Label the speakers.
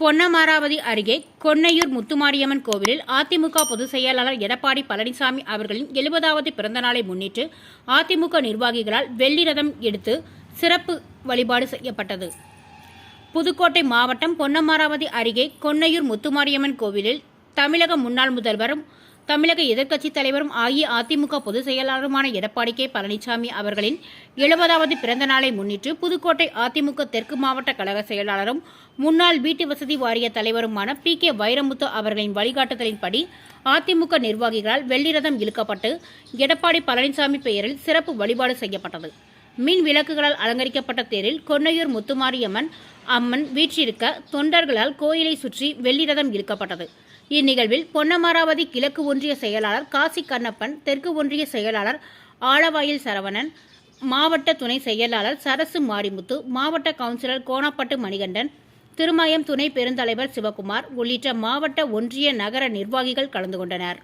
Speaker 1: பொன்னமராவதி அருகே கொன்னையூர் முத்துமாரியம்மன் கோவிலில் அதிமுக பொதுச் செயலாளர் எடப்பாடி பழனிசாமி அவர்களின் எழுபதாவது பிறந்த நாளை முன்னிட்டு அதிமுக நிர்வாகிகளால் வெள்ளி ரதம் எடுத்து சிறப்பு வழிபாடு செய்யப்பட்டது. புதுக்கோட்டை மாவட்டம் பொன்னமராவதி அருகே கொன்னையூர் முத்துமாரியம்மன் கோவிலில் தமிழக முன்னாள் முதல்வரும் தமிழக எதிர்க்கட்சித் தலைவரும் அஇஅதிமுக பொதுச் செயலாளருமான எடப்பாடி கே பழனிசாமி அவர்களின் எழுபதாவது பிறந்த நாளை முன்னிட்டு புதுக்கோட்டை அதிமுக தெற்கு மாவட்ட கழக செயலாளரும் முன்னாள் வீட்டு வசதி வாரிய தலைவருமான பி கே வைரமுத்து அவர்களின் வழிகாட்டுதலின்படி அதிமுக நிர்வாகிகளால் வெள்ளிரதம் இழுக்கப்பட்டு எடப்பாடி பழனிசாமி பெயரில் சிறப்பு வழிபாடு செய்யப்பட்டது. மின் விளக்குகளால் அலங்கரிக்கப்பட்ட தேரில் கொன்னையூர் முத்துமாரியம்மன் அம்மன் வீற்றிருக்க தொண்டர்களால் கோயிலை சுற்றி வெள்ளிரதம் இழுக்கப்பட்டது. இந்நிகழ்வில் பொன்னமராவதி கிழக்கு ஒன்றிய செயலாளர் காசி கண்ணப்பன் தெற்கு ஒன்றிய செயலாளர் ஆலவாயில் சரவணன் மாவட்ட துணை செயலாளர் சரசு மாரிமுத்து மாவட்ட கவுன்சிலர் கோணப்பட்டு மணிகண்டன் திருமயம் துணை பெருந்தலைவர் சிவகுமார் உள்ளிட்ட மாவட்ட ஒன்றிய நகர நிர்வாகிகள் கலந்து கொண்டனர்.